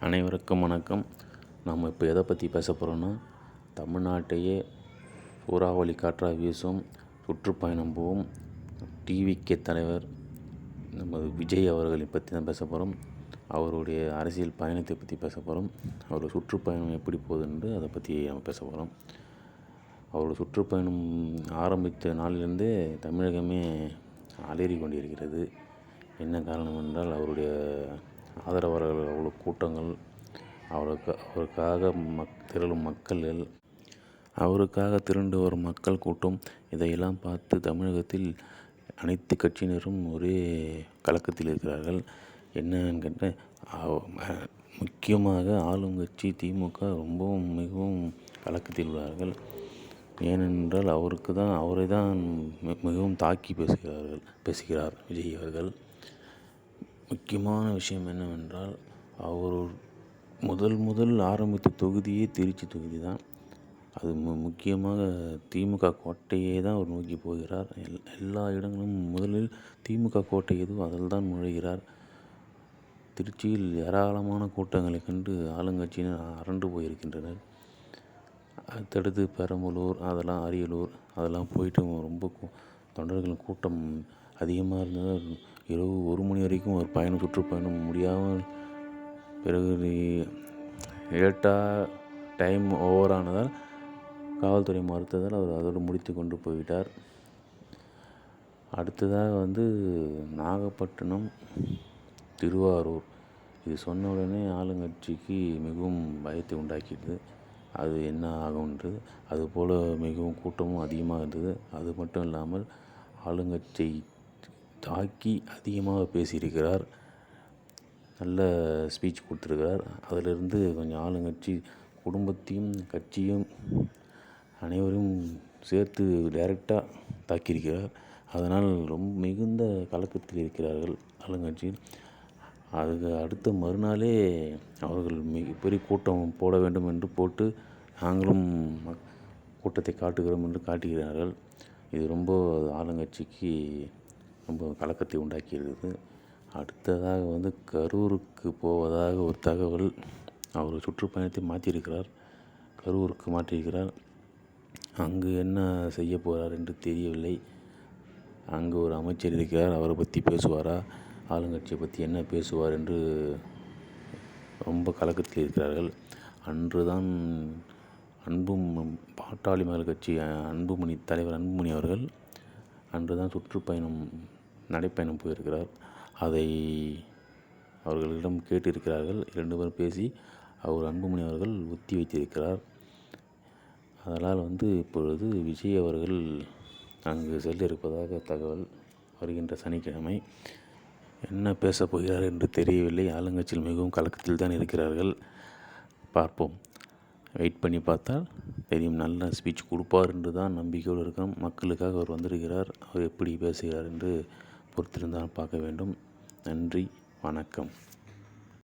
அனைவருக்கும் வணக்கம். நம்ம இப்போ எதை பற்றி பேச போகிறோன்னா தமிழ்நாட்டையே சூறாவளி காற்றாக வீசும் சுற்றுப்பயணம் போகும் டிவிகே தலைவர் நம்ம விஜய் அவர்களை பற்றி தான் பேச போகிறோம் அவருடைய அரசியல் பயணத்தை பற்றி பேச போகிறோம் அவரோட சுற்றுப்பயணம் எப்படி போகுதுன்னு அதை பற்றி நம்ம பேச போகிறோம் அவரோட சுற்றுப்பயணம் ஆரம்பித்த நாளிலிருந்தே தமிழகமே அலறி கொண்டிருக்கிறது என்ன காரணம் என்றால் அவருடைய ஆதரவாளர்கள் அவ்வளோ கூட்டங்கள் அவருக்கு அவருக்காக மக் திரளும் மக்கள்கள் அவருக்காக திரண்டு வரும் மக்கள் கூட்டம் இதையெல்லாம் பார்த்து தமிழகத்தில் அனைத்து கட்சியினரும் ஒரே கலக்கத்தில் இருக்கிறார்கள். என்னன்னு கேட்டால் முக்கியமாக ஆளும் கட்சி திமுக ரொம்பவும் மிகவும் கலக்கத்தில் உள்ளார்கள். ஏனென்றால் அவருக்கு தான் அவரை தான் மிகவும் தாக்கி பேசுகிறார்கள் பேசுகிறார் விஜய் அவர்கள். முக்கியமான விஷயம் என்னவென்றால் அவர் முதல் முதல் ஆரம்பித்த தொகுதியே திருச்சி தொகுதி தான். அது மு முக்கியமாக திமுக கோட்டையே தான் அவர் நோக்கி போகிறார். எல் எல்லா இடங்களும் முதலில் திமுக கோட்டை எதுவும் அதில் தான் நுழைகிறார் திருச்சியில் ஏராளமான கூட்டங்களை கண்டு ஆளுங்கட்சியினர் அரண்டு போயிருக்கின்றனர். அடுத்தடுத்து பெரம்பலூர் அதெல்லாம் அரியலூர் அதெல்லாம் போயிட்டு ரொம்ப தொண்டர்கள் கூட்டம் அதிகமாக இருந்ததால் இரவு ஒரு மணி வரைக்கும் ஒரு பயணம் சுற்றுப்பயணம் முடியாமல் பிறகு லேட்டாக டைம் ஓவர் ஆனதால் காவல்துறை மறுத்ததால் அவர் அதோடு முடித்து கொண்டு போய்விட்டார். அடுத்ததாக வந்து நாகப்பட்டினம் திருவாரூர். இது சொன்ன உடனே ஆளுங்கட்சிக்கு மிகவும் பயத்தை உண்டாக்கியது. அது என்ன ஆகும்ன்றது அதுபோல் மிகவும் கூட்டமும் அதிகமாக இருந்தது. அது மட்டும் இல்லாமல் ஆளுங்கட்சி தாக்கி அதிகமாக பேசியிருக்கிறார். நல்ல ஸ்பீச் கொடுத்துருக்கிறார். அதிலிருந்து கொஞ்சம் ஆளுங்கட்சி குடும்பத்தையும் கட்சியும் அனைவரும் சேர்த்து டைரெக்டாக தாக்கியிருக்கிறார். அதனால் ரொம்ப மிகுந்த கலக்கத்தில் இருக்கிறார்கள் ஆளுங்கட்சியில். அதுக்கு அடுத்த மறுநாளே அவர்கள் மிகப்பெரிய கூட்டம் போட வேண்டும் என்று போட்டு நாங்களும் கூட்டத்தை காட்டுகிறோம் என்று காட்டுகிறார்கள். இது ரொம்ப ஆளுங்கட்சிக்கு ரொம்ப கலக்கத்தை உண்டாக்கியிருக்குது. அடுத்ததாக வந்து கரூருக்கு போவதாக ஒரு தகவல் அவர் சுற்றுப்பயணத்தை மாற்றியிருக்கிறார். கரூருக்கு மாற்றியிருக்கிறார். அங்கு என்ன செய்ய போகிறார் என்று தெரியவில்லை. அங்கு ஒரு அமைச்சர் இருக்கிறார். அவரை பற்றி பேசுவாரா? ஆளுங்கட்சியை பற்றி என்ன பேசுவார் என்று ரொம்ப கலக்கத்தில் இருக்கிறார்கள். அன்று தான் அன்பும் பாட்டாளி மக்கள் கட்சி அன்புமணி தலைவர் அன்புமணி அவர்கள் அன்று தான் சுற்றுப்பயணம் நடைப்பயணம் போயிருக்கிறார். அதை அவர்களிடம் கேட்டிருக்கிறார்கள். இரண்டு பேரும் பேசி அவர் அன்புமணி அவர்கள் ஒத்தி வைத்திருக்கிறார். அதனால் வந்து இப்பொழுது விஜய் அவர்கள் அங்கு செல்ல இருப்பதாக தகவல் வருகின்ற சனிக்கிழமை. என்ன பேசப் போகிறார் என்று தெரியவில்லை. ஆளுங்கட்சியில் மிகவும் கலக்கத்தில் தான் இருக்கிறார்கள். பார்ப்போம். வெயிட் பண்ணி பார்த்தால் தெரியும் நல்ல ஸ்பீச் கொடுப்பார் என்று தான் நம்பிக்கையோடு இருக்கிறோம். மக்களுக்காக அவர் வந்திருக்கிறார். அவர் எப்படி பேசுகிறார் என்று பொறுத்திருந்தால் பார்க்க வேண்டும். நன்றி வணக்கம்.